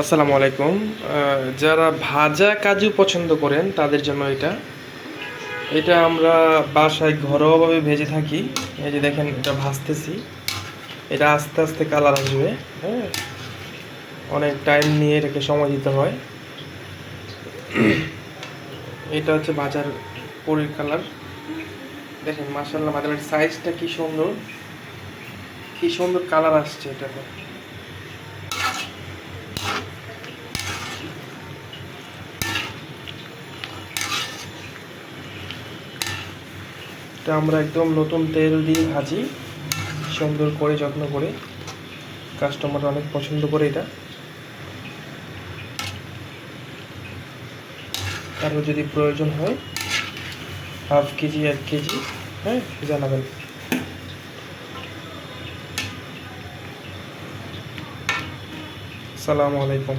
আসসালামু আলাইকুম। যারা ভাজা কাজু পছন্দ করেন, তাদের জন্য এটা। এটা আমরা বাসায় ঘরোয়াভাবে ভেজে থাকি। এই যে দেখেন, এটা ভাজতেছি। এটা আস্তে আস্তে কালার আসবে হ্যাঁ? অনেক টাইম নিয়ে এটাকে সময় দিতে হয়। এটা হচ্ছে ভাজার পরির কালার। দেখেন মাসাল্লাহ বাজারের সাইজটা কি সুন্দর। কি সুন্দর কালার আসছে এটাতে। এটা আমরা একদম নতুন তেল দিয়ে ভাজি, সুন্দর করে যত্ন করে। কাস্টমার অনেক পছন্দ করে এটা। আরও যদি প্রয়োজন হয়, হাফ কেজি, এক কেজি হ্যাঁ জানাবেন। সালামু আলাইকুম।